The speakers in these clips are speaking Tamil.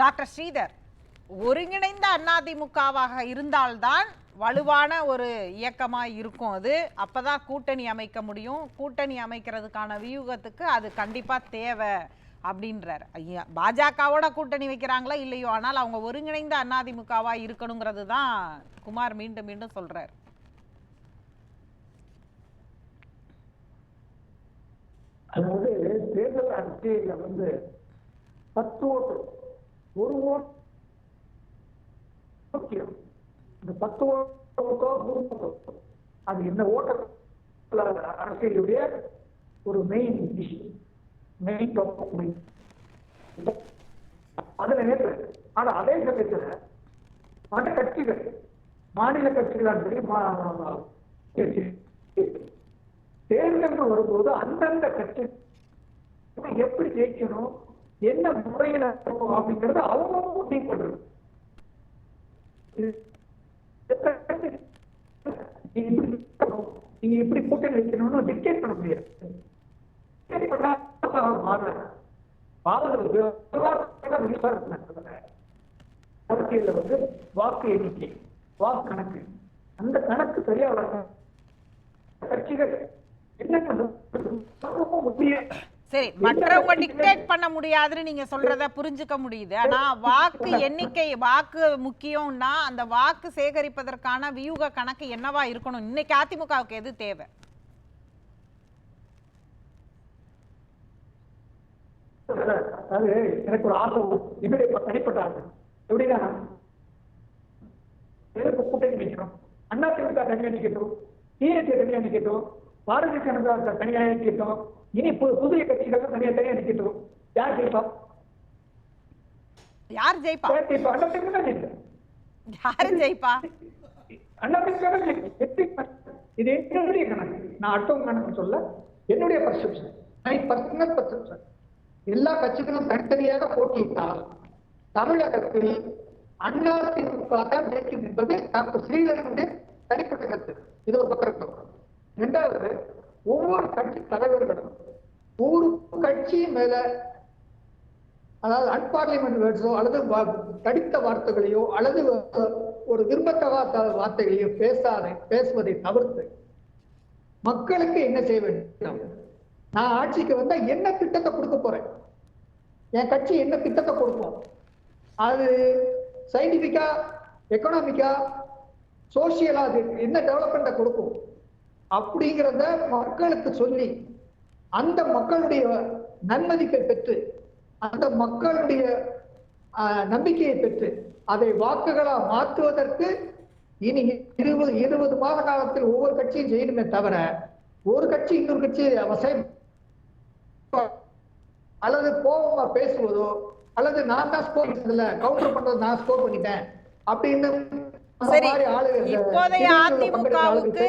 டாக்டர் ஸ்ரீதர் ஒருங்கிணைந்த அதிமுகவாக இருந்தால்தான் வலுவான ஒரு இயக்கமாக இருக்கும் அது. அப்பதான் கூட்டணி அமைக்க முடியும். கூட்டணி அமைக்கிறதுக்கான வியூகத்துக்கு அது கண்டிப்பாக தேவை அப்படின்றார். ஐயா பாஜகவோட கூட்டணி வைக்கிறாங்களா இல்லையோ? ஆனால் அவங்க ஒருங்கிணைந்த அதிமுகவாக இருக்கணுங்கிறது தான் குமார் மீண்டும் மீண்டும் சொல்றார். அதாவது தேர்தல் அறிக்கையில் வந்து பத்து ஓட்டு ஒரு ஓட்டு. முக்கியம். இந்த பத்து ஓட்டோ நூறு அது என்ன ஓட்ட அரசியலுடைய ஒரு மெயின் இஷ்யூ மெயின் டாபிக் அதில் நேற்று ஆனால் அதே சமயத்தில் மற்ற கட்சிகள் மாநில கட்சிகளாக சொல்லி மா- தேர்தல் வரும்போது அந்தந்த கட்சி எப்படி ஜெயிக்கணும்? என்ன முறையில இருக்கணும் அப்படிங்கறது அவங்க முடிவு பண்றது. நீங்க இப்படி நீங்க இப்படி கூட்டணி வைக்கணும்னு டிக்டேட் பண்ண முடியாது. வாழ்க்கையில பண்ணா வந்து வாக்கு எண்ணிக்கை வாக்கு கணக்கு அந்த கணக்கு சரியா வர கட்சிகள் என்ன முடியும் சரி மற்றவங்க டிக்டேட் பண்ண முடியாதுன்னு நீங்க சொல்றத புரிஞ்சுக்க முடியுது. ஆனா வாக்கு எண்ணிக்கை வாக்கு முக்கியம்னா அந்த வாக்கு சேகரிப்பதற்கான வியூக கணக்கு என்னவா இருக்கணும்? இன்னைக்கு அதிமுகவுக்கு எது தேவை? அது எனக்கு ஒரு ஆசை இப்படி தனிப்பட்ட ஆசை எப்படின்னா கூட்டணி வைக்கணும். அண்ணா திமுக தனியா நிக்கட்டும் டிஎன்டி தனியா நிக்கட்டும் பாரதிய ஜனதா தனியா நிக்கட்டும். இனி புதிய கட்சிகள் தனியா தனியா நிக்கட்டும் யார் ஜெயிப்பா? யார் ஜெயிப்பா? யார் ஜெயிப்பா? அண்ணா திமுக யாரு ஜெயிப்பா? அண்ணா திமுக இது என்னுடைய கணக்கு. நான் அடுத்தவங்க கணக்கு சொல்ல என்னுடைய பர்செப்ஷன் மை பர்சனல் பர்செப்ஷன் எல்லா கட்சிகளும் தனித்தனியாக போட்டியிட்டால் தமிழகத்தில் அண்ணா திமுக தான் ஜெயிக்கும் என்பது டாக்டர் ஸ்ரீதரனுடைய தனிப்பட்ட கருத்து. இது ஒரு பக்கம். இரண்டாவது ஒவ்வொரு கட்சி தலைவர்களும் மூணு கட்சி மேல அதாவது அன்பார்லிமெண்ட் வேர்ட்ஸோ அல்லது தடித்த வார்த்தைகளையோ அல்லது ஒரு விரும்பத்தகாத வார்த்தைகளையோ பேசாத பேசுவதை தவிர்த்து மக்களுக்கு என்ன செய்ய வேண்டும்? நான் ஆட்சிக்கு வந்தா என்ன திட்டத்தை கொடுக்க போறேன்? என் கட்சி என்ன திட்டத்தை கொடுக்கும்? அது சயின்டிபிக்கா எக்கனாமிக்கா சோசியலா அது என்ன டெவலப்மெண்ட்டை கொடுக்கும்? அப்படிங்கிறத மக்களுக்கு சொல்லி அந்த மக்களுடைய நன்மதிப்பை பெற்று அந்த மக்களுடைய நம்பிக்கையை பெற்று அதை வாக்குகளா மாற்றுவதற்கு இனி இருபது இருபது மாத காலத்தில் ஒவ்வொரு கட்சியும் செய்யணுமே தவிர ஒரு கட்சி இன்னொரு கட்சி வசை அல்லது கோபமா பேசுவதோ அல்லது நான் தான் ஸ்கோர் பண்ணல கவுண்டர் பண்றது நான் ஸ்கோர் பண்ணிட்டேன் அப்படின்னு சரி இப்போதைய அதிமுகவுக்கு.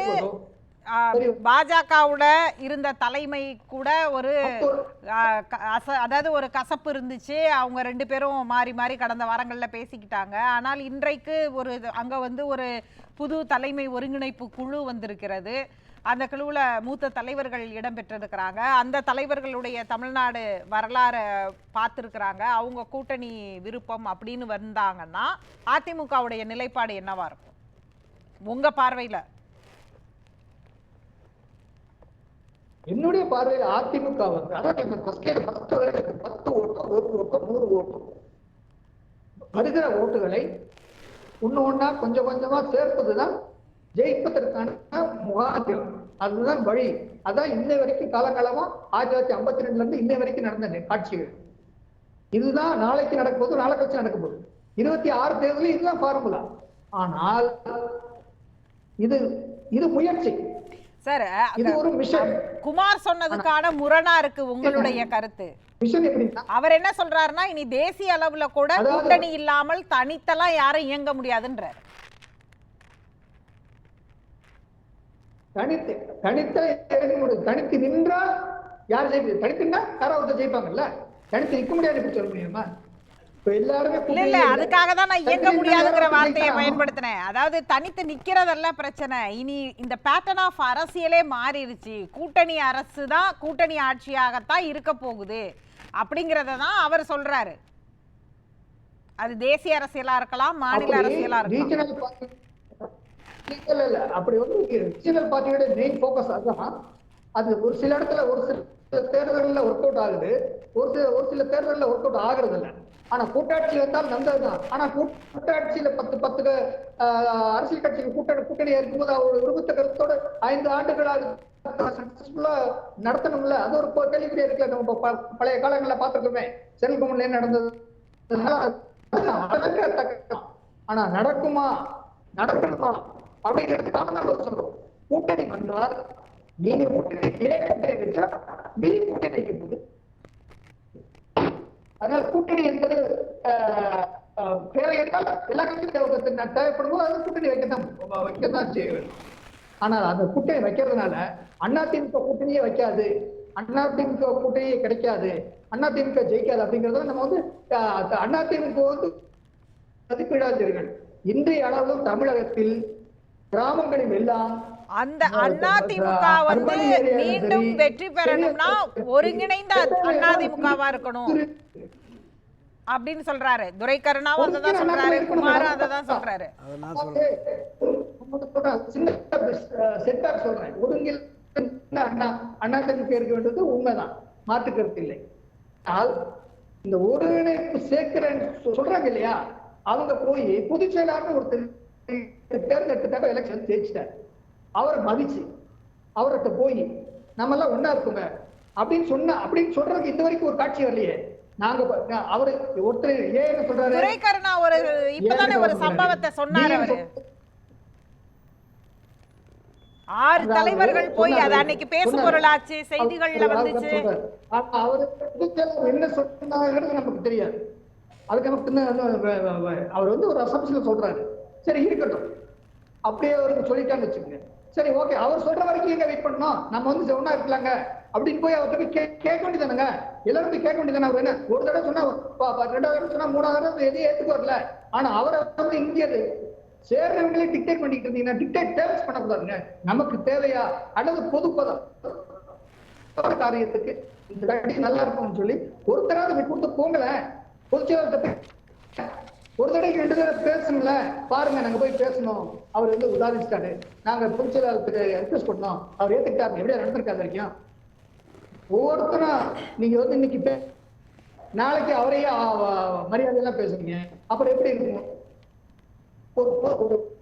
பாஜகவோட இருந்த தலைமை கூட ஒரு அதாவது ஒரு கசப்பு இருந்துச்சு. அவங்க ரெண்டு பேரும் மாறி மாறி கடந்த வாரங்கள்ல பேசிக்கிட்டாங்க. ஆனால் இன்றைக்கு ஒரு அங்க வந்து ஒரு புது தலைமை ஒருங்கிணைப்பு குழு வந்திருக்கிறது. அந்த குழுவுல மூத்த தலைவர்கள் இடம்பெற்றிருக்கிறாங்க. அந்த தலைவர்களுடைய தமிழ்நாடு வரலாறை பார்த்துருக்குறாங்க. அவங்க கூட்டணி விருப்பம் அப்படின்னு வந்தாங்கன்னா அதிமுகவுடைய நிலைப்பாடு என்னவா இருக்கும்? உங்க பார்வையில. என்னுடைய பார்வையில் அதிமுக வந்து அதாவது இந்த பத்து பத்து ஓட்டு ஒரு ஓட்டு நூறு ஓட்டு. வருகிற ஓட்டுகளை ஒண்ணு ஒண்ணா கொஞ்சம் கொஞ்சமா சேர்ப்பதுதான் ஜெயிப்பதற்கான முகாந்திரம். அதுதான் வழி. அதான் இன்னை வரைக்கும் காலகாலமா ஆயிரத்தி தொள்ளாயிரத்தி ஐம்பத்தி ரெண்டுல இருந்து இன்னை வரைக்கும் நடந்த காட்சிகள். இதுதான் நாளைக்கு நடக்க போது நாளை கழிச்சு நடக்க போகுது. இருபத்தி ஆறு தேர்தலில் இதுதான் ஃபார்முலா ஆனால் இது இது முயற்சி. சார் இது ஒரு மிஷன் குமார் சொன்னதுக்கான முரணா இருக்கு உங்களுடைய கருத்து. அவர் என்ன சொல்றாருன்னா இனி தேசிய அளவுல கூட கூட்டணி இல்லாமல் தனித்தெல்லாம் யாரும் இயங்க முடியாதுன்றார். தனித்து தனித்த தனித்து நின்றா யார் ஜெயிப்பது தனித்துன்னா யாராவது ஜெயிப்பாங்கல்ல? தனித்து நிக்க முடியாது இப்படி சொல்ல முடியுமா? இல்ல இல்ல கூட்டணியில அதுக்காக தான் நான் இயங்க தனித்து முடியாதுங்கிற நின்னா வார்த்தையை ஜெயிக்கலாம். பயன்படுத்தினேன். அதாவது தனித்து நிக்கிறதல்ல பிரச்சனை. இனி இந்த பேட்டர்ன் ஆஃப் அரசியலே மாறிடுச்சு. கூட்டணி அரசு தான் கூட்டணி ஆட்சியாகத்தான் இருக்க போகுது. அப்படிங்கறத தான் அவர் சொல்றாரு. அது தேசிய அரசியலா இருக்கலாம் மாநில அரசியலா இருக்கலாம். ரீஜனல் பார்ட்டி இல்ல இல்ல அப்படி வந்து ரீஜனல் பார்ட்டியோட மெயின் ஃபோக்கஸ் அதுதான். அது ஒரு சில இடத்துல ஒரு சில தேர்தல்கள்ல ஒர்க் அவுட் ஆகுது. ஒரு சில ஒரு சில தேர்தல்ல ஒர்க் அவுட் ஆகுறது இல்லை ஆனா கூட்டாட்சி வந்தால் நல்லதுதான். ஆனா கூட்டாட்சியில பத்து பத்து அரசியல் கட்சிகள் கூட்டணி கூட்டணியா இருக்கும்போது அவர் விருப்பத்த கருத்தோடு ஐந்து ஆண்டுகளாக சக்சஸ்ஃபுல்லா நடத்தணும்ல? அது ஒரு கேள்விக்குரிய கேள்விக்குறியா இருக்குல்ல. நம்ம ப- பழைய காலங்களில் பார்த்துருக்கோமே. செல்குமன்ல என்ன நடந்தது? ஆனா நடக்குமா? நடக்கணுமா? அப்படிங்கிறதுக்காக நம்ம சொல்றோம். கூட்டணி வந்தால் நீங்க கூட்டணி ஏ கூட்டணி பி கூட்டணி வைக்கும்போது அதனால கூட்டணி என்பது ஆஹ், எல்லா கட்சியும் தேவை தேவைப்படுமோ அது கூட்டணி வைக்கத்தான் வைக்கத்தான் செய்ய வேண்டும். ஆனால் அந்த கூட்டணி வைக்கிறதுனால அதிமுக கூட்டணியே வைக்காது அதிமுக கூட்டணியே கிடைக்காது அதிமுக ஜெயிக்காது அப்படிங்கறத நம்ம வந்து அதிமுக வந்து மதிப்பீடாதீர்கள் இன்றைய அளவிலும் தமிழகத்தில் கிராமங்களில் எல்லாம் அந்த அதிமுக வந்து urban area லும் மீண்டும் வெற்றி பெறணும்னா ஒருங்கிணைந்த அதிமுகவா இருக்கணும். அப்படின்னு சொல்றாரு. துரை கருணாவும் அதை தான் சொல்றாரு. குமாரும் அதை தான் சொல்றாரு சொல்றேன். ஒருங்கில் அண்ணா அண்ணா தனிக்கு இருக்க வேண்டியது உண்மைதான். மாற்று கருத்து இல்லை இந்த ஒருங்கிணைப்பு சேர்க்கிறேன்னு சொல்றாங்க இல்லையா? அவங்க போய் பொதுச் செயலாளர்னு ஒருத்தர் தேர்ந்தெடுத்துட்டாங்க எலெக்ஷன் ஜெயிச்சிட்டார். அவரை மதிச்சு அவர்கிட்ட போய் நம்ம எல்லாம் ஒண்ணா இருக்குங்க. அப்படின்னு சொன்னா அப்படின்னு சொல்றதுக்கு இந்த வரைக்கும் ஒரு காட்சி வரலையே. நாங்க அவரு ஒருத்தர் ஏன் என்ன சொல்றாரு? துரை கருணா ஒரு இப்பதானே ஒரு சம்பவத்தை சொன்னாரு அவரு. ஆறு தலைவர்கள் போய் அது. அன்னைக்கு பேசு. பொருளாச்சு செய்திகள்ல வந்துச்சு. அவரு என்ன சொன்னாங்கிறது நமக்கு தெரியாது. அதுக்கு நமக்கு அவர் வந்து ஒரு அசம்ஷன் சொல்றாரு. சரி இருக்கட்டும். அப்படியே அவருக்கு சொல்லிட்டான்னு வச்சுக்கோங்க. சரி ஓகே அவர் சொல்ற வரைக்கும் எங்க வெயிட் பண்ணணும்? நம்ம வந்து ஒன்னா இருக்கலாங்க. அப்படின்னு போய் அவர்கிட்ட போய் கேட்க வேண்டியதானுங்க எல்லாரும் போய் கேட்க வேண்டியதானே அவர் என்ன? ஒரு தடவை சொன்னா ரெண்டாவது தடவை சொன்னா மூணாவது தடவை எதையும் ஏத்துக்கு வரல. ஆனா அவரை வந்து இங்கே சேர்றவங்களே டிக்டேட் பண்ணிட்டு இருந்தீங்கன்னா டிக்டேட் டேர்ம்ஸ் பண்ணக்கூடாதுங்க. நமக்கு தேவையா? அல்லது பொதுப்பதம் பதம். காரியத்துக்கு இந்த நல்லா இருக்கும்னு சொல்லி ஒருத்தராவது கொடுத்து போங்களேன். பொதுச்செயலாளர்கிட்ட ஒரு தடவைக்கு ரெண்டு தடவை பேசணும்ல பாருங்க நாங்க போய் பேசணும். அவர் வந்து உதாரிச்சிட்டாரு நாங்க பொதுச்செயலாளருக்கு ரிக்வெஸ்ட் பண்ணோம் அவர் ஏத்துக்கிட்டாரு. எப்படியா நடந்திருக்காது வரைக்கும் ஒவ்வொருத்தரும் நீங்க வந்து இன்னைக்கு பே- நாளைக்கு அவரையே மரியாதையெல்லாம் பேசுறீங்க. அப்புறம் எப்படி இருக்கும்? ஒரு